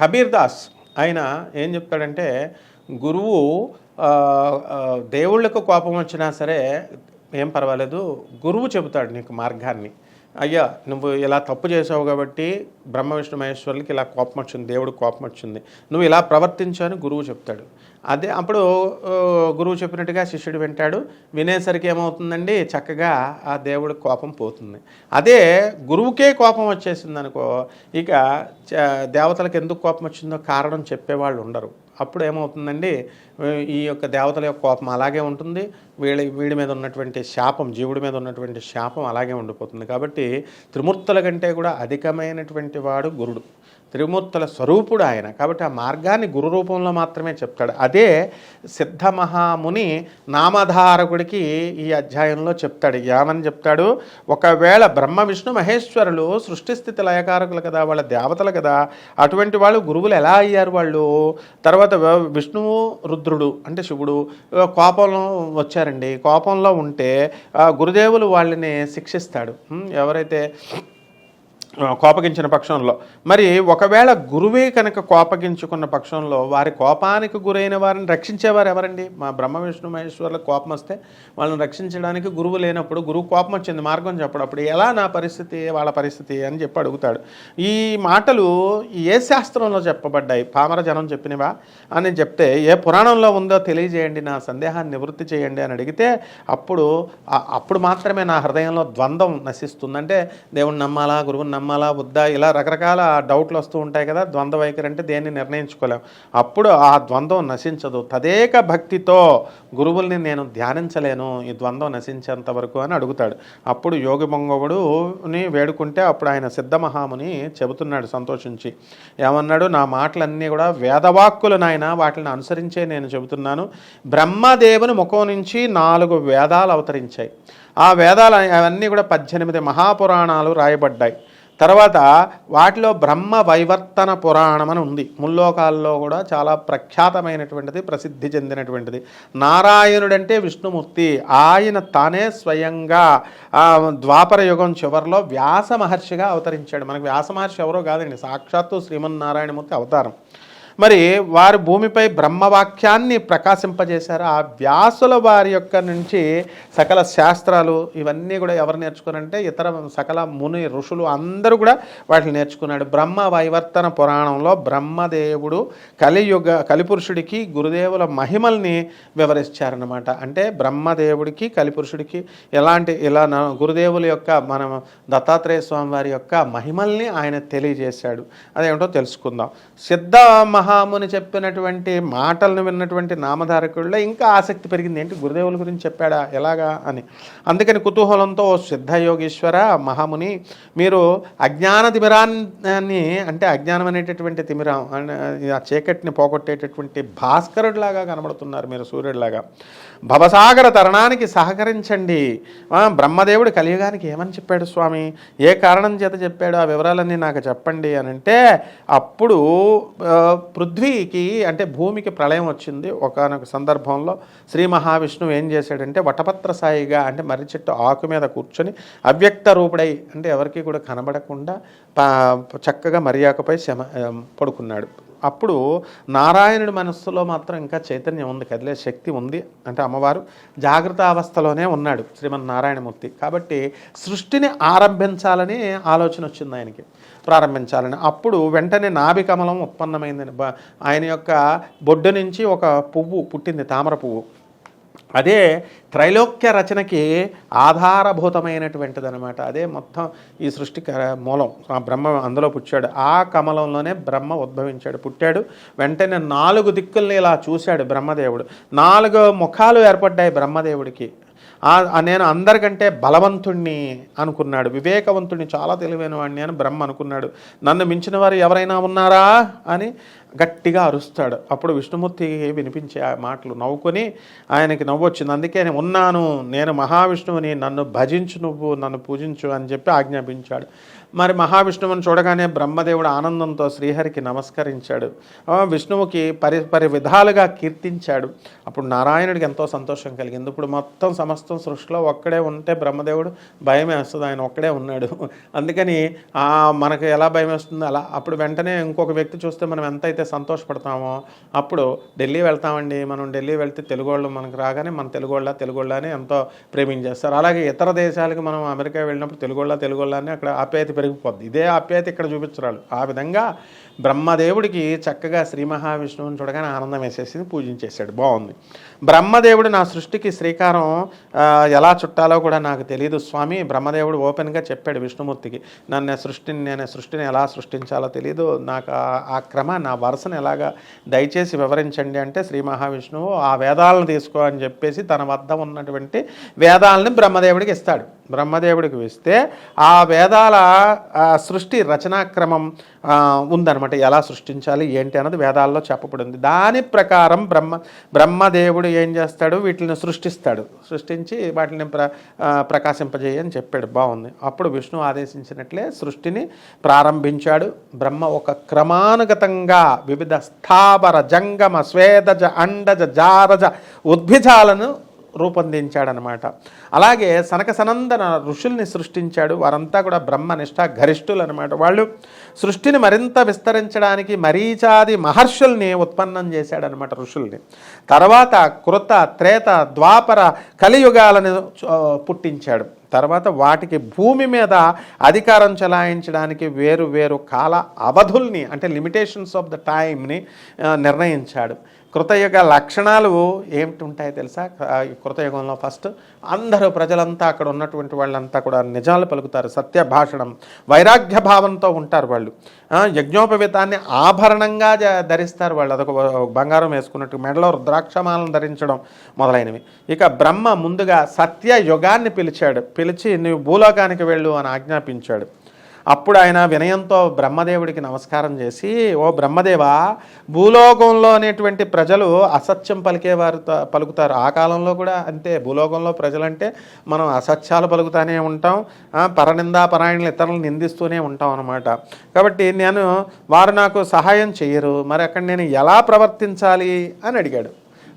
కబీర్ దాస్ ఆయన ఏం చెప్తాడంటే గురువు దేవుళ్ళకు కోపం వచ్చినా సరే ఏం పర్వాలేదు గురువు చెబుతాడు నీకు మార్గాన్ని. అయ్యా నువ్వు ఇలా తప్పు చేసావు కాబట్టి బ్రహ్మ విష్ణు మహేశ్వరులకి ఇలా కోపం వచ్చింది దేవుడికి కోపం వచ్చింది. నువ్వు ఇలా ప్రవర్తించాను అని గురువు చెప్తాడు. అదే అప్పుడు గురువు చెప్పినట్టుగా శిష్యుడు వింటాడు. వినేసరికి ఏమవుతుందండి? చక్కగా ఆ దేవుడి కోపం పోతుంది. అదే గురువుకే కోపం వచ్చేసింది అనుకో ఇక దేవతలకు ఎందుకు కోపం వచ్చిందో కారణం చెప్పేవాళ్ళు ఉండరు. అప్పుడు ఏమవుతుందండి ఈ యొక్క దేవతల యొక్క కోపం అలాగే ఉంటుంది వీళ్ళ వీడి మీద ఉన్నటువంటి శాపం జీవుడి మీద ఉన్నటువంటి శాపం అలాగే ఉండిపోతుంది. కాబట్టి త్రిమూర్తుల కంటే కూడా అధికమైనటువంటి వాడు గురుడు. త్రిమూర్తుల స్వరూపుడు ఆయన. కాబట్టి ఆ మార్గాన్ని గురు రూపంలో మాత్రమే చెప్తాడు. అదే సిద్ధ మహాముని నామధారకుడికి ఈ అధ్యాయంలో చెప్తాడు. ఏమని చెప్తాడు? ఒకవేళ బ్రహ్మ విష్ణు మహేశ్వరులు సృష్టి స్థితి లయకారకులు కదా వాళ్ళ దేవతలు కదా అటువంటి వాళ్ళు గురువులు ఎలా అయ్యారు వాళ్ళు? తర్వాత విష్ణువు రుద్రుడు అంటే శివుడు కోపంలో వచ్చారండి. కోపంలో ఉంటే గురుదేవులు వాళ్ళని శిక్షిస్తాడు. ఎవరైతే కోపగించిన పక్షంలో. మరి ఒకవేళ గురువే కనుక కోపగించుకున్న పక్షంలో వారి కోపానికి గురైన వారిని రక్షించేవారు ఎవరండి? మా బ్రహ్మ విష్ణు మహేశ్వరులకు కోపం వస్తే వాళ్ళని రక్షించడానికి గురువు లేనప్పుడు గురువు కోపం వచ్చింది మార్గం చెప్పడప్పుడు ఎలా నా పరిస్థితి వాళ్ళ పరిస్థితి అని చెప్పి అడుగుతాడు. ఈ మాటలు ఏ శాస్త్రంలో చెప్పబడ్డాయి? పామర జనం చెప్పినవా? అని చెప్తే ఏ పురాణంలో ఉందో తెలియజేయండి నా సందేహాన్ని నివృత్తి చేయండి అని అడిగితే అప్పుడు అప్పుడు మాత్రమే నా హృదయంలో ద్వంద్వం నశిస్తుందంటే దేవుణ్ణి నమ్మాలా గురువుని నమ్మాలా వద్దా? ఇలా రకరకాల డౌట్లు వస్తూ ఉంటాయి కదా ద్వంద్వ వైఖరి అంటే దేన్ని నిర్ణయించుకోలేం. అప్పుడు ఆ ద్వంద్వం నశించదు. తదేక భక్తితో గురువుల్ని నేను ధ్యానించలేను ఈ ద్వంద్వం నశించేంత వరకు అని అడుగుతాడు. అప్పుడు యోగి పొంగవుడుని వేడుకుంటే అప్పుడు ఆయన సిద్ధమహాముని చెబుతున్నాడు సంతోషించి. ఏమన్నాడు? నా మాటలన్నీ కూడా వేదవాక్కులు నాయన వాటిని అనుసరించే నేను చెబుతున్నాను. బ్రహ్మదేవుని ముఖం నుంచి నాలుగు వేదాలు అవతరించాయి. ఆ వేదాలు అవన్నీ కూడా పద్దెనిమిది మహాపురాణాలు రాయబడ్డాయి. తర్వాత వాటిలో బ్రహ్మ వైవర్తన పురాణం అని ఉంది. ముల్లోకాల్లో కూడా చాలా ప్రఖ్యాతమైనటువంటిది ప్రసిద్ధి చెందినటువంటిది. నారాయణుడంటే విష్ణుమూర్తి. ఆయన తానే స్వయంగా ద్వాపర యుగం చివరిలో వ్యాస మహర్షిగా అవతరించాడు. మనకు వ్యాస మహర్షి ఎవరో కాదండి. సాక్షాత్తు శ్రీమన్నారాయణమూర్తి అవతారం. మరి వారు భూమిపై బ్రహ్మవాక్యాన్ని ప్రకాశింపజేశారు. ఆ వ్యాసుల వారి యొక్క నుంచి సకల శాస్త్రాలు ఇవన్నీ కూడా ఎవరు నేర్చుకున్నారంటే ఇతర సకల ముని ఋషులు అందరూ కూడా వాటిని నేర్చుకున్నాడు. బ్రహ్మ వైవర్తన పురాణంలో బ్రహ్మదేవుడు కలియుగ కలిపురుషుడికి గురుదేవుల మహిమల్ని వివరించారనమాట అంటే బ్రహ్మదేవుడికి కలిపురుషుడికి ఎలాంటి ఇలా గురుదేవుల యొక్క మన దత్తాత్రేయ స్వామి వారి యొక్క మహిమల్ని ఆయన తెలియజేశాడు. అదేమిటో తెలుసుకుందాం. సిద్ధ మహాముని చెప్పినటువంటి మాటలను విన్నటువంటి నామధారకుల్లో ఇంకా ఆసక్తి పెరిగింది. ఏంటి? గురుదేవుల గురించి చెప్పాడా? ఎలాగా అని. అందుకని కుతూహలంతో "ఓ సిద్ధ యోగీశ్వర మహాముని మీరు అజ్ఞాన తిమిరాన్ని అంటే అజ్ఞానం అనేటటువంటి తిమిరం ఆ చీకటిని పోగొట్టేటటువంటి భాస్కరుడిలాగా కనబడుతున్నారు మీరు సూర్యుడిలాగా. భవసాగర తరణానికి సహకరించండి. బ్రహ్మదేవుడు కలియుగానికి ఏమని చెప్పాడు స్వామి? ఏ కారణం చేత చెప్పాడు? ఆ వివరాలన్నీ నాకు చెప్పండి అని అంటే అప్పుడు పృథ్వీకి అంటే భూమికి ప్రళయం వచ్చింది. ఒకనొక సందర్భంలో శ్రీ మహావిష్ణువు ఏం చేశాడంటే వటపత్ర సాయిగా అంటే మర్రి చెట్టు ఆకు మీద కూర్చొని అవ్యక్త రూపుడై అంటే ఎవరికి కూడా కనబడకుండా చక్కగా మర్యాకపై శమ పడుకున్నాడు. అప్పుడు నారాయణుడి మనస్సులో మాత్రం ఇంకా చైతన్యం ఉంది కదిలే శక్తి ఉంది అంటే అమ్మవారు జాగ్రత్త అవస్థలోనే ఉన్నాడు శ్రీమన్ నారాయణమూర్తి కాబట్టి సృష్టిని ఆరంభించాలని ఆలోచన వచ్చింది ఆయనకి ప్రారంభించాలని. అప్పుడు వెంటనే నాభి కమలం ఉత్పన్నమైందని ఆయన యొక్క బొడ్డు నుంచి ఒక పువ్వు పుట్టింది తామర పువ్వు. అదే త్రైలోక్య రచనకి ఆధారభూతమైనటువంటిది అనమాట అదే మొత్తం ఈ సృష్టి క- మూలం. ఆ బ్రహ్మ అందులో పుట్టాడు. ఆ కమలంలోనే బ్రహ్మ ఉద్భవించాడు. పుట్టాడు. వెంటనే నాలుగు దిక్కుల్ని ఇలా చూశాడు బ్రహ్మదేవుడు. నాలుగు ముఖాలు ఏర్పడ్డాయి బ్రహ్మదేవుడికి. నేను అందరికంటే బలవంతుణ్ణి అనుకున్నాడు. వివేకవంతుణ్ణి చాలా తెలివైన వాడిని అని బ్రహ్మ అనుకున్నాడు. నన్ను మించిన వారు ఎవరైనా ఉన్నారా? అని గట్టిగా అరుస్తాడు. అప్పుడు విష్ణుమూర్తి వినిపించే ఆ మాటలు నవ్వుకొని ఆయనకి నవ్వు వచ్చింది. అందుకే నేను ఉన్నాను. నేను మహావిష్ణువుని నన్ను భజించు నువ్వు నన్ను పూజించు అని చెప్పి ఆజ్ఞాపించాడు. మరి మహావిష్ణువుని చూడగానే బ్రహ్మదేవుడు ఆనందంతో శ్రీహరికి నమస్కరించాడు. విష్ణువుకి పరి పరి విధాలుగా కీర్తించాడు. అప్పుడు నారాయణుడికి ఎంతో సంతోషం కలిగింది. ఇప్పుడు మొత్తం సమస్తం సృష్టిలో ఒక్కడే ఉంటే బ్రహ్మదేవుడు భయం వేస్తుంది. ఆయన ఒక్కడే ఉన్నాడు. అందుకని మనకు ఎలా భయం వేస్తుంది అలా అప్పుడు వెంటనే ఇంకొక వ్యక్తి చూస్తే మనం ఎంతైతే సంతోషపడతామో అప్పుడు ఢిల్లీ వెళ్తామండి. మనం ఢిల్లీ వెళ్తే తెలుగు వాళ్ళు మనకు రాగానే మన తెలుగు వాళ్ళ తెలుగు వాళ్ళని ఎంతో ప్రేమించేస్తారు. అలాగే ఇతర దేశాలకు మనం అమెరికా వెళ్ళినప్పుడు తెలుగు వాళ్ళ తెలుగు వాళ్ళని అక్కడ ఆప్యాయత పెరిగిపోద్ది. ఇదే ఆప్యాయత ఇక్కడ చూపించరాలు ఆ విధంగా బ్రహ్మదేవుడికి చక్కగా శ్రీ మహావిష్ణువుని చూడగానే ఆనందం వేసేసింది పూజించేశాడు. బాగుంది. బ్రహ్మదేవుడు నా సృష్టికి శ్రీకారం ఎలా చుట్టాలో కూడా నాకు తెలియదు స్వామి. బ్రహ్మదేవుడు ఓపెన్గా చెప్పాడు విష్ణుమూర్తికి నన్ను సృష్టిని నేను సృష్టిని ఎలా సృష్టించాలో తెలియదు నాకు ఆ- క్రమ నా వరుసను ఎలాగా దయచేసి వివరించండి అంటే శ్రీ మహావిష్ణువు ఆ వేదాలను తీసుకో అని చెప్పేసి తన వద్ద ఉన్నటువంటి వేదాలని బ్రహ్మదేవుడికి ఇస్తాడు. బ్రహ్మదేవుడికి ఇస్తే ఆ వేదాల సృష్టి రచనాక్రమం ఉందన్నమాట. ఉందన్నమాట ఎలా సృష్టించాలి ఏంటి అన్నది వేదాల్లో చెప్పబడింది. దాని ప్రకారం బ్రహ్మ బ్రహ్మదేవుడు ఏం చేస్తాడు? వీటిని సృష్టిస్తాడు. సృష్టించి వాటిని ప్ర ప్రకాశింపజేయని చెప్పాడు. బాగుంది. అప్పుడు విష్ణు ఆదేశించినట్లే సృష్టిని ప్రారంభించాడు. బ్రహ్మ ఒక క్రమానుగతంగా వివిధ స్థావర జంగమ స్వేదజ అండజ జారజ ఉద్భిజాలను రూపొందించాడనమాట. అలాగే సనక సనందన ఋషుల్ని సృష్టించాడు. వారంతా కూడా బ్రహ్మనిష్ట గరిష్ఠులు అనమాట వాళ్ళు సృష్టిని మరింత విస్తరించడానికి మరీచాది మహర్షుల్ని ఉత్పన్నం చేశాడనమాట ఋషుల్ని. తర్వాత కృత త్రేత ద్వాపర కలియుగాలను పుట్టించాడు. తర్వాత వాటికి భూమి మీద అధికారం చెలాయించడానికి వేరు వేరు కాల అవధుల్ని అంటే లిమిటేషన్స్ ఆఫ్ ద టైంని నిర్ణయించాడు. కృతయుగ లక్షణాలు ఏమిటి ఉంటాయో తెలుసా కృతయుగంలో ఫస్ట్ అందరూ ప్రజలంతా అక్కడ ఉన్నటువంటి వాళ్ళంతా కూడా నిజాలు పలుకుతారు సత్య భాషణం వైరాగ్య భావంతో ఉంటారు వాళ్ళు. యజ్ఞోపవేతాన్ని ఆభరణంగా జ- ధరిస్తారు వాళ్ళు. అదొక బంగారం వేసుకున్నట్టు మెడలో రుద్రాక్షమాలను ధరించడం మొదలైనవి. ఇక బ్రహ్మ ముందుగా సత్య యుగాన్ని పిలిచాడు. పిలిచి నువ్వు భూలోకానికి వెళ్ళు అని ఆజ్ఞాపించాడు. అప్పుడు ఆయన వినయంతో బ్రహ్మదేవుడికి నమస్కారం చేసి ఓ బ్రహ్మదేవ భూలోకంలో అనేటువంటి ప్రజలు అసత్యం పలికేవారు త- పలుకుతారు. ఆ కాలంలో కూడా అంతే. భూలోకంలో ప్రజలంటే మనం అసత్యాలు పలుకుతానే ఉంటాం. పరనిందా పరాయణలు ఇతరులను నిందిస్తూనే ఉంటాం అనమాట కాబట్టి నేను వారు నాకు సహాయం చేయరు. మరి అక్కడ నేను ఎలా ప్రవర్తించాలి? అని అడిగాడు.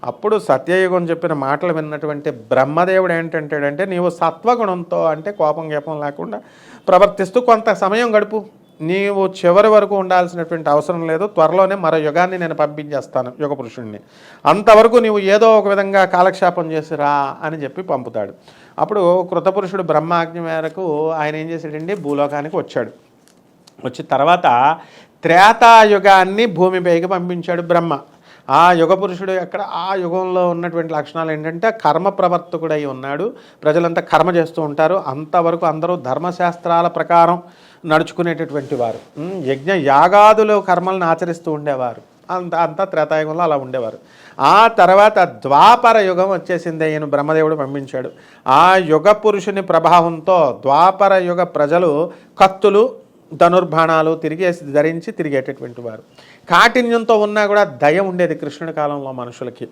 అప్పుడు సత్యయుగం చెప్పిన మాటలు విన్నటువంటి బ్రహ్మదేవుడు ఏంటంటాడంటే నీవు సత్వగుణంతో అంటే కోపం గేపం లేకుండా ప్రవర్తిస్తూ కొంత సమయం గడుపు. నీవు చివరి వరకు ఉండాల్సినటువంటి అవసరం లేదు. త్వరలోనే మరో యుగాన్ని నేను పంపించేస్తాను యుగ పురుషుణ్ణి అంతవరకు నీవు ఏదో ఒక విధంగా కాలక్షేపం చేసి రా అని చెప్పి పంపుతాడు. అప్పుడు కృతపురుషుడు బ్రహ్మాజ్ఞ మేరకు ఆయన ఏం చేశాడండి? భూలోకానికి వచ్చాడు. వచ్చి తర్వాత త్రేతాయుగాన్ని భూమిపైకి పంపించాడు బ్రహ్మ. ఆ యుగ పురుషుడు ఎక్కడ? ఆ యుగంలో ఉన్నటువంటి లక్షణాలు ఏంటంటే కర్మ ప్రవర్తకుడై ఉన్నాడు. ప్రజలంతా కర్మ చేస్తూ ఉంటారు. అంతవరకు అందరూ ధర్మశాస్త్రాల ప్రకారం నడుచుకునేటటువంటి వారు. యజ్ఞ యాగాదులు కర్మలను ఆచరిస్తూ ఉండేవారు. అంత అంతా త్రేతాయుగంలో అలా ఉండేవారు. ఆ తర్వాత ద్వాపర యుగం వచ్చేసింది. ఈయన బ్రహ్మదేవుడు పంపించాడు. ఆ యుగ పురుషుని ప్రభావంతో ద్వాపర యుగ ప్రజలు కత్తులు ధనుర్బాణాలు తిరిగేసి ధరించి తిరిగేటటువంటి వారు. కాఠిన్యంతో ఉన్నా కూడా దయ ఉండేది కృష్ణుడి కాలంలో మనుషులకి.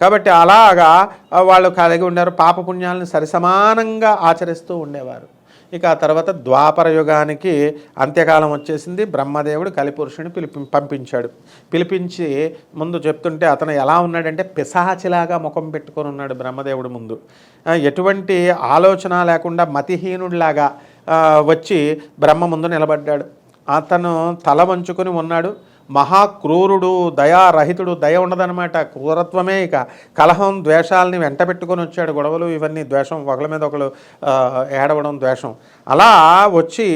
కాబట్టి అలాగా వాళ్ళు కలిగి ఉండారు పాపపుణ్యాలను సరిసమానంగా ఆచరిస్తూ ఉండేవారు. ఇక ఆ తర్వాత ద్వాపర యుగానికి అంత్యకాలం వచ్చేసింది. బ్రహ్మదేవుడు కలిపురుషుని పిలిపి పంపించాడు. పిలిపించి ముందు చెప్తుంటే అతను ఎలా ఉన్నాడంటే పిశాచిలాగా ముఖం పెట్టుకొని ఉన్నాడు బ్రహ్మదేవుడు ముందు. ఎటువంటి ఆలోచన లేకుండా మతిహీనుడిలాగా వచ్చి బ్రహ్మ ముందు నిలబడ్డాడు. అతను తల వంచుకొని ఉన్నాడు. మహాక్రూరుడు దయారహితుడు దయ ఉండదనమాట క్రూరత్వమే ఇక. కలహం ద్వేషాలని వెంట పెట్టుకొని వచ్చాడు. గొడవలు ఇవన్నీ ద్వేషం ఒకళ్ళ మీద ఒకరు ఏడవడం ద్వేషం. అలా వచ్చి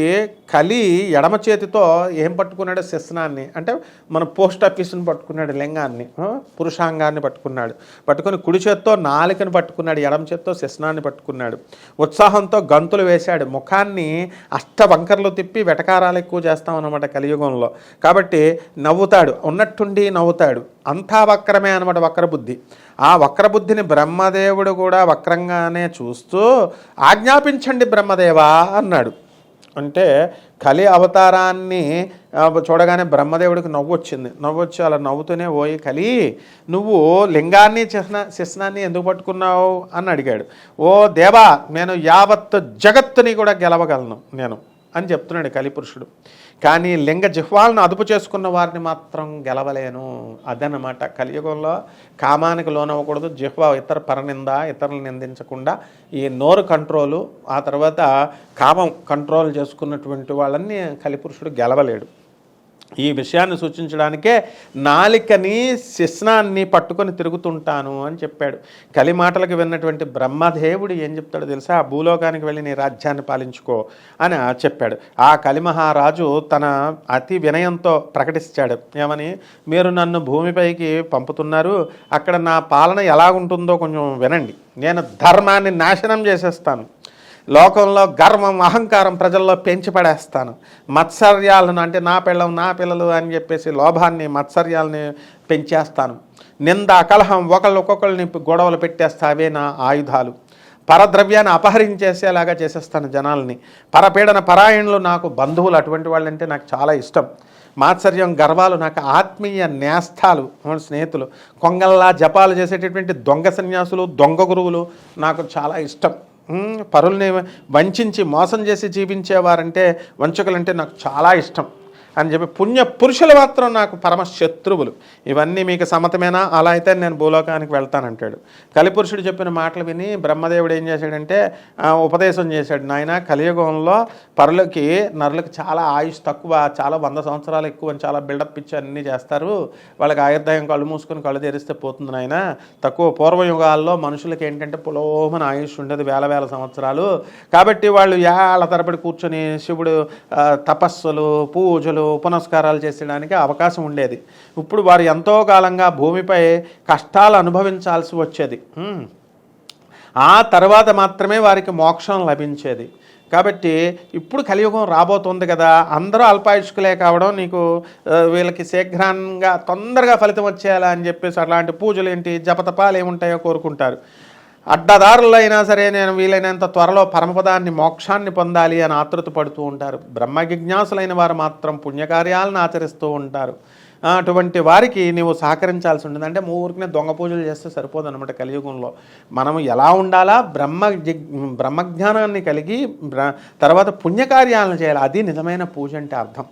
కలి ఎడమ చేతితో ఏం పట్టుకున్నాడు? శస్నాన్ని. అంటే మన పోస్ట్ ఆఫీస్ని పట్టుకున్నాడు లింగాన్ని. పురుషాంగాన్ని పట్టుకున్నాడు. పట్టుకొని కుడి చేత్తో నాలికను పట్టుకున్నాడు ఎడమ చేత్తో శస్నాన్ని పట్టుకున్నాడు. ఉత్సాహంతో గంతులు వేశాడు. ముఖాన్ని అష్ట వంకర్లు తిప్పి వెటకారాలు ఎక్కువ చేస్తామన్నమాట కలియుగంలో. కాబట్టి నవ్వుతాడు ఉన్నట్టుండి నవ్వుతాడు. అంతా వక్రమే అనమాట వక్రబుద్ధి. ఆ వక్రబుద్ధిని బ్రహ్మదేవుడు కూడా వక్రంగానే చూస్తూ ఆజ్ఞాపించండి బ్రహ్మదేవా అన్నాడు. అంటే కలి అవతారాన్ని చూడగానే బ్రహ్మదేవుడికి నవ్వు వచ్చింది నవ్వు వచ్చి అలా నవ్వుతూనే ఓయి కలి నువ్వు లింగాన్ని చిహ్న శిస్నాన్ని ఎందుకు పట్టుకున్నావు? అని అడిగాడు. ఓ దేవా నేను యావత్ జగత్తుని కూడా గెలవగలను నేను అని చెప్తున్నాడు కలిపురుషుడు కానీ లింగ జిహ్వాలను అదుపు చేసుకున్న వారిని మాత్రం గెలవలేను. అదనమాట కలియుగంలో కామానికి లోనవ్వకూడదు. జిహ్వ ఇతర పరనింద ఇతరులు నిందించకుండా ఈ నోరు కంట్రోలు ఆ తర్వాత కామం కంట్రోల్ చేసుకున్నటువంటి వాళ్ళని కలిపురుషుడు గెలవలేడు. ఈ విషయాన్ని సూచించడానికే నాలికని శిస్నాన్ని పట్టుకొని తిరుగుతుంటాను అని చెప్పాడు. కలి మాటలకు విన్నటువంటి బ్రహ్మదేవుడు ఏం చెప్తాడో తెలుసా? ఆ భూలోకానికి వెళ్ళి నీ రాజ్యాన్ని పాలించుకో అని చెప్పాడు. ఆ కలిమహారాజు తన అతి వినయంతో ప్రకటిస్తాడు. ఏమని? మీరు నన్ను భూమిపైకి పంపుతున్నారు. అక్కడ నా పాలన ఎలాగుంటుందో కొంచెం వినండి. నేను ధర్మాన్ని నాశనం చేసేస్తాను. లోకంలో గర్వం అహంకారం ప్రజల్లో పెంచి పడేస్తాను మత్సర్యాలను అంటే నా పిల్లం నా పిల్లలు అని చెప్పేసి లోభాన్ని మత్సర్యాలని పెంచేస్తాను. నింద కలహం ఒకళ్ళు ఒక్కొక్కరిని గొడవలు పెట్టేస్తా అవే నా ఆయుధాలు. పరద్రవ్యాన్ని అపహరించేసేలాగా చేసేస్తాను జనాల్ని. పరపీడన పరాయణులు నాకు బంధువులు అటువంటి వాళ్ళంటే నాకు చాలా ఇష్టం. మాత్సర్యం గర్వాలు నాకు ఆత్మీయ నేస్తాలు స్నేహితులు. కొంగల్లా జపాలు చేసేటటువంటి దొంగ సన్యాసులు దొంగ గురువులు నాకు చాలా ఇష్టం. పరుల్ని వంచించి మోసం చేసి జీవించేవారంటే వంచకులంటే నాకు చాలా ఇష్టం. అని చెప్పి పుణ్య పురుషులు మాత్రం నాకు పరమ శత్రువులు ఇవన్నీ మీకు సమతమేనా అలా అయితే నేను భూలోకానికి వెళ్తానంటాడు కలిపురుషుడు చెప్పిన మాటలు విని బ్రహ్మదేవుడు ఏం చేశాడంటే ఉపదేశం చేశాడు. నాయన కలియుగంలో పరులకి నరులకు చాలా ఆయుష్ తక్కువ చాలా వంద సంవత్సరాలు ఎక్కువ అని చాలా బిల్డప్ ఇచ్చి అన్నీ చేస్తారు. వాళ్ళకి ఆయుర్దాయం కళ్ళు మూసుకొని కళ్ళు తెరిస్తే పోతుంది నాయన. తక్కువ పూర్వయుగాల్లో మనుషులకి ఏంటంటే పులోమన ఆయుష్ ఉండేది వేల వేల సంవత్సరాలు. కాబట్టి వాళ్ళు ఏళ్ళ తరబడి కూర్చొని శివుడు తపస్సులు పూజలు పునస్కారాలు చేసడానికి అవకాశం ఉండేది. ఇప్పుడు వారు ఎంతో కాలంగా భూమిపై కష్టాలు అనుభవించాల్సి వచ్చేది. ఆ తర్వాత మాత్రమే వారికి మోక్షం లభించేది. కాబట్టి ఇప్పుడు కలియుగం రాబోతుంది కదా అందరూ అల్పాయుష్కులే కావడం నీకు వీళ్ళకి శీఘ్రంగా తొందరగా ఫలితం వచ్చేయాలా అని చెప్పేసి అట్లాంటి పూజలు ఏంటి జపతపాలు ఏముంటాయో కోరుకుంటారు. అడ్డదారులైనా సరే నేను వీలైనంత త్వరలో పరమపదాన్ని మోక్షాన్ని పొందాలి అని ఆతృత పడుతూ ఉంటారు. బ్రహ్మ జిజ్ఞాసులైన వారు మాత్రం పుణ్యకార్యాలను ఆచరిస్తూ ఉంటారు. అటువంటి వారికి నీవు సహకరించాల్సి ఉంటుంది. అంటే ఊరికనే దొంగ పూజలు చేస్తే సరిపోదు అనమాట కలియుగంలో. మనం ఎలా ఉండాలా? బ్రహ్మ జిగ్ బ్రహ్మజ్ఞానాన్ని కలిగి తర్వాత పుణ్యకార్యాలను చేయాలి. అది నిజమైన పూజ అంటే అర్థం.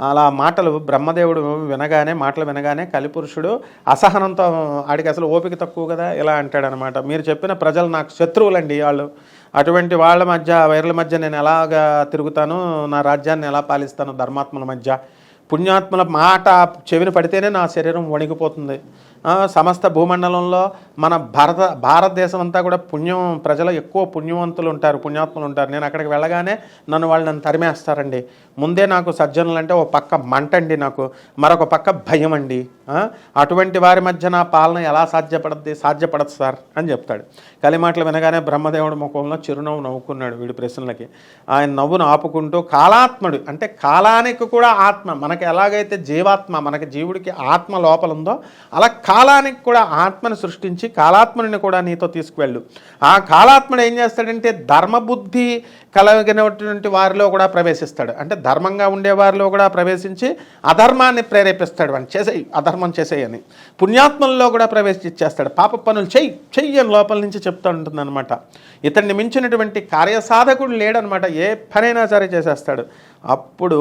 అలా మాటలు బ్రహ్మదేవుడు వినగానే మాటలు వినగానే కలిపురుషుడు అసహనంతో ఆడికి అసలు ఓపిక తక్కువ కదా? ఇలా అంటాడనమాట. మీరు చెప్పిన ప్రజలు నాకు శత్రువులండి వాళ్ళు. అటువంటి వాళ్ళ మధ్య వైర్ల మధ్య నేను ఎలాగా తిరుగుతాను? నా రాజ్యాన్ని ఎలా పాలిస్తాను? ధర్మాత్మల మధ్య. పుణ్యాత్మల మాట చెవిన పడితేనే నా శరీరం వణిగిపోతుంది. సమస్త భూమండలంలో మన భారత భారతదేశం అంతా కూడా పుణ్యం ప్రజలు ఎక్కువ పుణ్యవంతులు ఉంటారు పుణ్యాత్ములు ఉంటారు. నేను అక్కడికి వెళ్ళగానే నన్ను వాళ్ళు నన్ను తరిమేస్తారండి. ముందే నాకు సజ్జనులు అంటే ఓ పక్క మంట అండి నాకు మరొక పక్క భయం అండి అటువంటి వారి మధ్య నా పాలన ఎలా సాధ్యపడద్ది సాధ్యపడదు సార్ అని చెప్తాడు. కలిమాటలు వినగానే బ్రహ్మదేవుడు ముఖంలో చిరునవ్వు నవ్వుకున్నాడు వీడి ప్రశ్నలకి. ఆయన నవ్వును ఆపుకుంటూ కాలాత్ముడు అంటే కాలానికి కూడా ఆత్మ. మనకి ఎలాగైతే జీవాత్మ మనకి జీవుడికి ఆత్మ లోపల ఉందో అలా కాలానికి కూడా ఆత్మను సృష్టించి కాలాత్మని కూడా నీతో తీసుకువెళ్ళు. ఆ కాలాత్మడు ఏం చేస్తాడంటే ధర్మబుద్ధి కలిగినటువంటి వారిలో కూడా ప్రవేశిస్తాడు. అంటే ధర్మంగా ఉండే వారిలో కూడా ప్రవేశించి అధర్మాన్ని ప్రేరేపిస్తాడు. అని చేసేయి అధర్మం చేసేయని. పుణ్యాత్మల్లో కూడా ప్రవేశించేస్తాడు. పాప పనులు చెయ్యి చెయ్యి అని లోపల నుంచి చెప్తూ ఉంటుంది అనమాట ఇతన్ని మించినటువంటి కార్యసాధకుడు లేడనమాట ఏ పనైనా సరే చేసేస్తాడు. అప్పుడు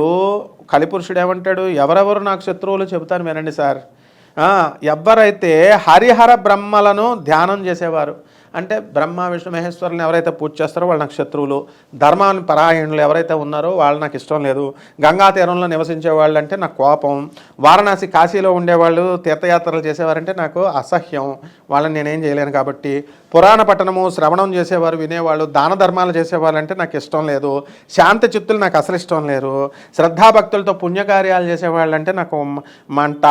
కలిపురుషుడు ఏమంటాడు? ఎవరెవరు నాకు శత్రువులు చెబుతాను వినండి సార్. ఎవరైతే హరిహర బ్రహ్మలను ధ్యానం చేసేవారు అంటే బ్రహ్మ విష్ణు మహేశ్వరులను ఎవరైతే పూజ చేస్తారో వాళ్ళు నాకు శత్రువులు ధర్మాన్ని పరాయణులు ఎవరైతే ఉన్నారో వాళ్ళు నాకు ఇష్టం లేదు. గంగా తీరంలో నివసించే వాళ్ళు అంటే నాకు కోపం. వారణాసి కాశీలో ఉండేవాళ్ళు తీర్థయాత్రలు చేసేవారంటే నాకు అసహ్యం. వాళ్ళని నేనేం చేయలేను కాబట్టి పురాణ పట్టణము శ్రవణం చేసేవారు వినేవాళ్ళు దాన ధర్మాలు చేసేవాళ్ళు అంటే నాకు ఇష్టం లేదు. శాంత చిత్తులు నాకు అసలు ఇష్టం లేరు శ్రద్ధాభక్తులతో పుణ్యకార్యాలు చేసేవాళ్ళు అంటే నాకు మంట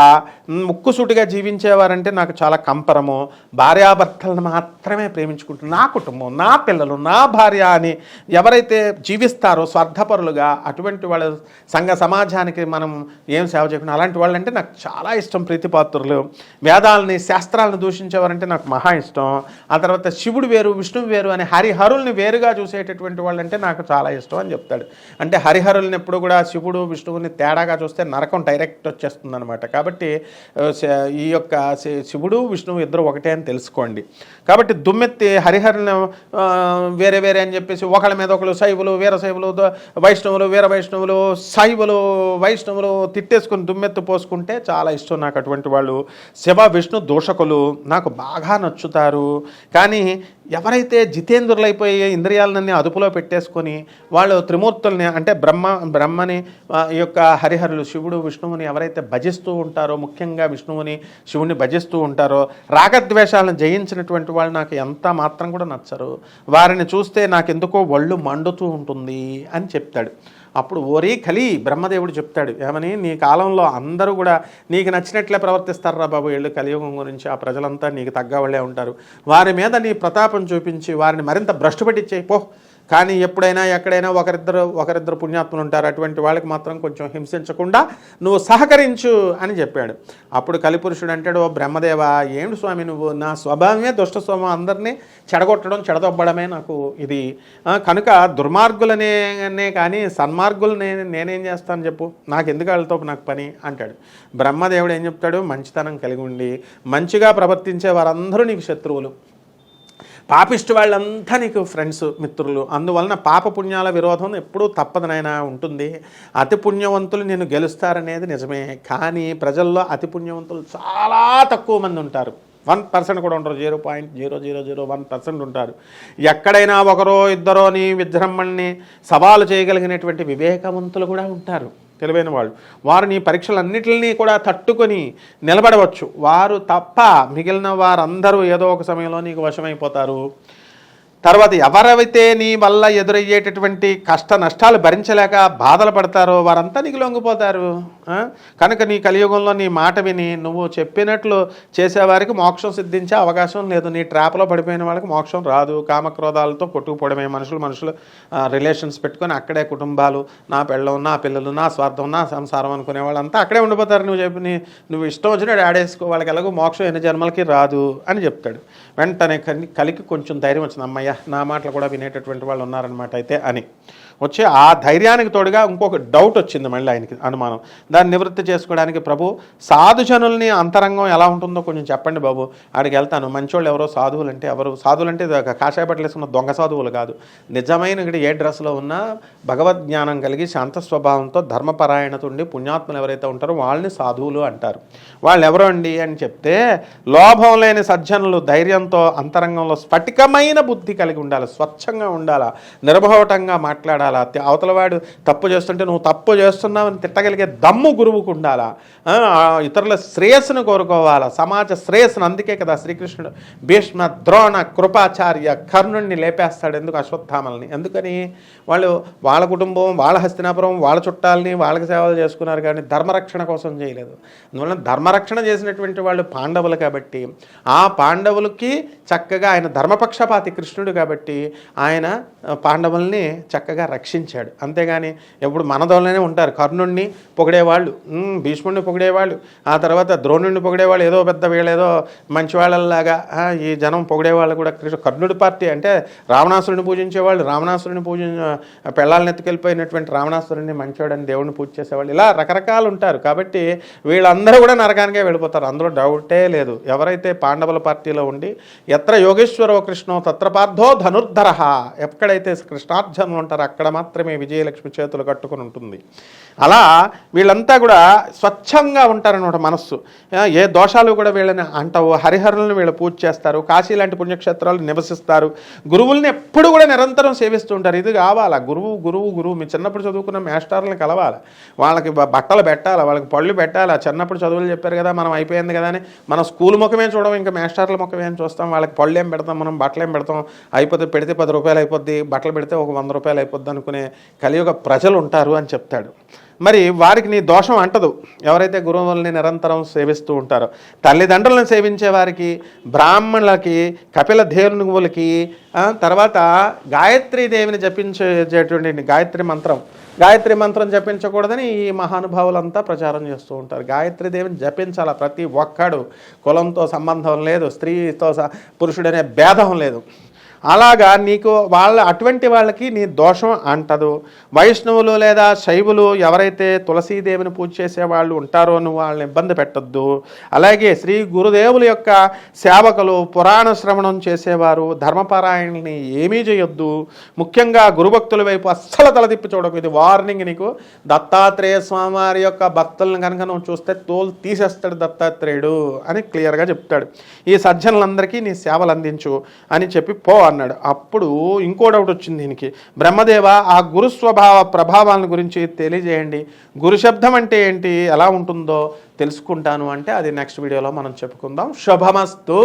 ముక్కుసూటిగా జీవించేవారంటే నాకు చాలా కంపరము. భార్యాభర్తలను మాత్రమే ప్రేమించుకుంటున్నారు నా కుటుంబం నా పిల్లలు నా భార్య అని ఎవరైతే జీవిస్తారో స్వార్థపరులుగా అటువంటి వాళ్ళ సంఘ సమాజానికి మనం ఏం సేవ చేయకుండా అలాంటి వాళ్ళంటే నాకు చాలా ఇష్టం ప్రీతిపాత్రులు. వేదాలని శాస్త్రాలను దూషించేవారంటే నాకు మహా ఇష్టం. అంత తర్వాత శివుడు వేరు విష్ణువు వేరు అని హరిహరుల్ని వేరుగా చూసేటటువంటి వాళ్ళంటే నాకు చాలా ఇష్టం అని చెప్తాడు. అంటే హరిహరుల్ని ఎప్పుడు కూడా శివుడు విష్ణువుని తేడాగా చూస్తే నరకం డైరెక్ట్ వచ్చేస్తుంది అనమాట కాబట్టి శ- ఈ యొక్క శి- శివుడు విష్ణువు ఇద్దరు ఒకటే అని తెలుసుకోండి. కాబట్టి దుమ్మెత్తి హరిహరుని వేరే వేరే అని చెప్పేసి ఒకళ్ళ మీద ఒకళ్ళు శైవులు వీర శైవులు వైష్ణవులు వీర వైష్ణవులు శైవులు వైష్ణవులు తిట్టేసుకుని దుమ్మెత్తి పోసుకుంటే చాలా ఇష్టం నాకు అటువంటి వాళ్ళు. శివ విష్ణు దూషకులు నాకు బాగా నచ్చుతారు. కానీ ఎవరైతే జితేంద్రులైపోయి ఇంద్రియాలన్నీ అదుపులో పెట్టేసుకొని వాళ్ళు త్రిమూర్తుల్ని అంటే బ్రహ్మ బ్రహ్మని ఈ యొక్క హరిహరులు శివుడు విష్ణువుని ఎవరైతే భజిస్తూ ఉంటారో ముఖ్యంగా విష్ణువుని శివుని భజిస్తూ ఉంటారో రాగద్వేషాలను జయించినటువంటి వాళ్ళు నాకు ఎంత మాత్రం కూడా నచ్చరు. వారిని చూస్తే నాకు ఎందుకో ఒళ్ళు మండుతూ ఉంటుంది అని చెప్తాడు. అప్పుడు ఓరే కలి బ్రహ్మదేవుడు చెప్తాడు ఏమని? నీ కాలంలో అందరూ కూడా నీకు నచ్చినట్లే ప్రవర్తిస్తారా బాబు? వీళ్ళు కలియుగం గురించి ఆ ప్రజలంతా నీకు తగ్గ వాళ్ళే ఉంటారు. వారి మీద నీ ప్రతాపం చూపించి వారిని మరింత భ్రష్టు పట్టించేయి పో కానీ ఎప్పుడైనా ఎక్కడైనా ఒకరిద్దరు ఒకరిద్దరు పుణ్యాత్ములు ఉంటారు. అటువంటి వాళ్ళకి మాత్రం కొంచెం హింసించకుండా నువ్వు సహకరించు అని చెప్పాడు. అప్పుడు కలిపురుషుడు అంటాడు ఓ బ్రహ్మదేవ ఏమిటి స్వామి నువ్వు? నా స్వభావమే దుష్ట స్వభావం అందరినీ చెడగొట్టడం చెడదొబ్బడమే నాకు ఇది. కనుక దుర్మార్గులనే కానీ సన్మార్గులనే నేనేం చేస్తాను చెప్పు. నాకు ఎందుకు వాళ్ళతో నాకు పని? అంటాడు. బ్రహ్మదేవుడు ఏం చెప్తాడు? మంచితనం కలిగి ఉండి మంచిగా ప్రవర్తించే వారందరూ నీకు శత్రువులు. పాపిస్ట్ వాళ్ళంతా నీకు ఫ్రెండ్స్ మిత్రులు. అందువలన పాప పుణ్యాల విరోధం ఎప్పుడూ తప్పదనైనా ఉంటుంది. అతి పుణ్యవంతులు నేను గెలుస్తారనేది నిజమే. కానీ ప్రజల్లో అతి పుణ్యవంతులు చాలా తక్కువ మంది ఉంటారు. వన్ పర్సెంట్ కూడా ఉంటారు zero point zero zero zero one percent ఉంటారు. ఎక్కడైనా ఒకరో ఇద్దరోని విజృంభణని సవాలు చేయగలిగినటువంటి వివేకవంతులు కూడా ఉంటారు. తెలివైన వాళ్ళు. వారు నీ పరీక్షలన్నిటిని కూడా తట్టుకొని నిలబడవచ్చు. వారు తప్ప మిగిలిన వారందరూ ఏదో ఒక సమయంలో నీకు వశమైపోతారు. తర్వాత ఎవరైతే నీ వల్ల ఎదురయ్యేటటువంటి కష్ట నష్టాలు భరించలేక బాధలు పడతారో వారంతా నీకు లొంగిపోతారు. కనుక నీ కలియుగంలో నీ మాట విని నువ్వు చెప్పినట్లు చేసేవారికి మోక్షం సిద్ధించే అవకాశం లేదు. నీ ట్రాప్లో పడిపోయిన వాళ్ళకి మోక్షం రాదు. కామక్రోధాలతో కొట్టుకుపోవడమే. మనుషులు మనుషులు రిలేషన్స్ పెట్టుకొని అక్కడే కుటుంబాలు నా పెళ్ళం నా పిల్లలు నా స్వార్థం నా సంసారం అనుకునే వాళ్ళంతా అక్కడే ఉండిపోతారు. నువ్వు చెప్పి నువ్వు ఇష్టం వచ్చినట్టు ఆడేసుకో వాళ్ళకి ఎలాగో మోక్షం ఎన్ని జన్మలకి రాదు అని చెప్తాడు. వెంటనే కలిగి కలికి కొంచెం ధైర్యం వచ్చింది. అమ్మయ్య నా మాటలు కూడా వినేటటువంటి వాళ్ళు ఉన్నారనమాట అయితే అని. వచ్చి ఆ ధైర్యానికి తోడుగా ఇంకొక డౌట్ వచ్చింది మళ్ళీ ఆయనకి అనుమానం. దాన్ని నివృత్తి చేసుకోవడానికి ప్రభు సాధుజనుల్ని అంతరంగం ఎలా ఉంటుందో కొంచెం చెప్పండి బాబు. ఆడికి వెళ్తాను. మంచోళ్ళు ఎవరో సాధువులు అంటే ఎవరు సాధువులు అంటే ఇది కాషాయ బట్టలు వేసుకున్న దొంగ సాధువులు కాదు. నిజమైన ఇక్కడ ఏ డ్రెస్లో ఉన్నా భగవద్ జ్ఞానం కలిగి శాంత స్వభావంతో ధర్మపరాయణత ఉండి పుణ్యాత్మలు ఎవరైతే ఉంటారో వాళ్ళని సాధువులు అంటారు. వాళ్ళు ఎవరు అండి అని చెప్తే లోభం లేని సజ్జనులు ధైర్యంతో అంతరంగంలో స్ఫటికమైన బుద్ధి కలిగి ఉండాలి స్వచ్ఛంగా ఉండాలా నిర్భవటంగా మాట్లాడాలి తి- అవతలవాడు తప్పు చేస్తుంటే నువ్వు తప్పు చేస్తున్నావని తిట్టగలిగే దమ్ము గురువుకు ఉండాలా? ఇతరుల శ్రేయస్సును కోరుకోవాలా? సమాజ శ్రేయస్సును. అందుకే కదా శ్రీకృష్ణుడు భీష్మ ద్రోణ కృపాచార్య కర్ణుడిని లేపేస్తాడు ఎందుకు అశ్వత్థామల్ని? ఎందుకని? వాళ్ళు వాళ్ళ కుటుంబం వాళ్ళ హస్తినాపురం వాళ్ళ చుట్టాలని వాళ్ళకి సేవలు చేసుకున్నారు కానీ ధర్మరక్షణ కోసం చేయలేదు. అందువలన ధర్మరక్షణ చేసినటువంటి వాళ్ళు పాండవులు కాబట్టి ఆ పాండవులకి చక్కగా ఆయన ధర్మపక్షపాతి కృష్ణుడు కాబట్టి ఆయన పాండవుల్ని చక్కగా రక్షించాడు. అంతేగాని ఎప్పుడు మనదోళ్ళనే ఉంటారు. కర్ణుడిని పొగిడేవాళ్ళు. భీష్ముడిని పొగిడేవాళ్ళు. ఆ తర్వాత ద్రోణుడిని పొగిడేవాళ్ళు. ఏదో పెద్ద వీళ్ళేదో మంచివాళ్ళల్లాగా ఈ జనం పొగిడేవాళ్ళు కూడా కృష్ణ కర్ణుడి పార్టీ అంటే రావణాసురుని పూజించేవాళ్ళు. రావణాసురుని పూజ పెళ్ళాలను ఎత్తుకెళ్ళిపోయినటువంటి రావణాసురుని మంచివాడని దేవుడిని పూజ చేసేవాళ్ళు. ఇలా రకరకాలు ఉంటారు. కాబట్టి వీళ్ళందరూ కూడా నరకానికే వెళ్ళిపోతారు. అందులో డౌటే లేదు. ఎవరైతే పాండవుల పార్టీలో ఉండి ఎత్ర యోగేశ్వరో కృష్ణో తత్ర పార్థో ధనుర్ధర ఎక్కడైతే కృష్ణార్జనులు ఉంటారో అక్కడ మాత్రమే విజయలక్ష్మి చేతులు కట్టుకుని ఉంటుంది. అలా వీళ్ళంతా కూడా స్వచ్ఛంగా ఉంటారనమాట మనస్సు. ఏ దోషాలు కూడా వీళ్ళని అంటావు. హరిహరులను వీళ్ళు పూజ చేస్తారు. కాశీ లాంటి పుణ్యక్షేత్రాలు నివసిస్తారు. గురువుల్ని ఎప్పుడు కూడా నిరంతరం సేవిస్తూ ఉంటారు. ఇది కావాలా? గురువు గురువు గురువు. మీ చిన్నప్పుడు చదువుకున్న మేస్టార్లను కలవాలి. వాళ్ళకి బట్టలు పెట్టాలి? వాళ్ళకి పళ్ళు పెట్టాలి? చిన్నప్పుడు చదువులు చెప్పారు కదా మనం అయిపోయింది కదా అని మనం స్కూల్ ముఖమే చూడడం ఇంకా మేస్టార్ల ముఖమే చూస్తాం. వాళ్ళకి పళ్ళు ఏం పెడతాం? మనం బట్టలు ఏం పెడతాం? అయిపోతే పెడితే పది రూపాయలు అయిపోద్ది. బట్టలు పెడితే ఒక వంద రూపాయలు అయిపోద్ది అనుకునే కలియుగ ప్రజలు ఉంటారు అని చెప్తాడు. మరి వారికి నీ దోషం అంటదు. ఎవరైతే గురువుల్ని నిరంతరం సేవిస్తూ ఉంటారో తల్లిదండ్రులను సేవించే వారికి బ్రాహ్మణులకి కపిల దేవునికి తర్వాత గాయత్రీ దేవిని జపించేటువంటి గాయత్రి మంత్రం. గాయత్రి మంత్రం జపించకూడదని ఈ మహానుభావులంతా ప్రచారం చేస్తూ ఉంటారు. గాయత్రి దేవిని జపించాల ప్రతి ఒక్కడు. కులంతో సంబంధం లేదు స్త్రీతో పురుషుడనే భేదం లేదు. అలాగా నీకు వాళ్ళ అటువంటి వాళ్ళకి నీ దోషం అంటదు. వైష్ణవులు లేదా శైవులు ఎవరైతే తులసీదేవిని పూజ చేసే వాళ్ళు ఉంటారో నువ్వు వాళ్ళని ఇబ్బంది పెట్టొద్దు. అలాగే శ్రీ గురుదేవుల యొక్క సేవకులు పురాణ శ్రవణం చేసేవారు ధర్మపారాయణని ఏమీ చేయొద్దు. ముఖ్యంగా గురుభక్తుల వైపు అస్సలు తలదిప్పి చూడకు. ఇది వార్నింగ్ నీకు. దత్తాత్రేయ స్వామివారి యొక్క భక్తులను కనుక నువ్వు చూస్తే తోలు తీసేస్తాడు దత్తాత్రేయుడు అని క్లియర్గా చెప్తాడు. ఈ సజ్జనులందరికీ నీ సేవలు అందించు అని చెప్పి పో అన్నాడు. అప్పుడు ఇంకో డౌట్ వచ్చింది దీనికి. బ్రహ్మదేవ ఆ గురు స్వభావ ప్రభావాలను గురించి తెలియజేయండి. గురు శబ్దం అంటే ఏంటి? ఎలా ఉంటుందో తెలుసుకుంటాను అంటే అది నెక్స్ట్ వీడియోలో మనం చెప్పుకుందాం. శుభమస్తు.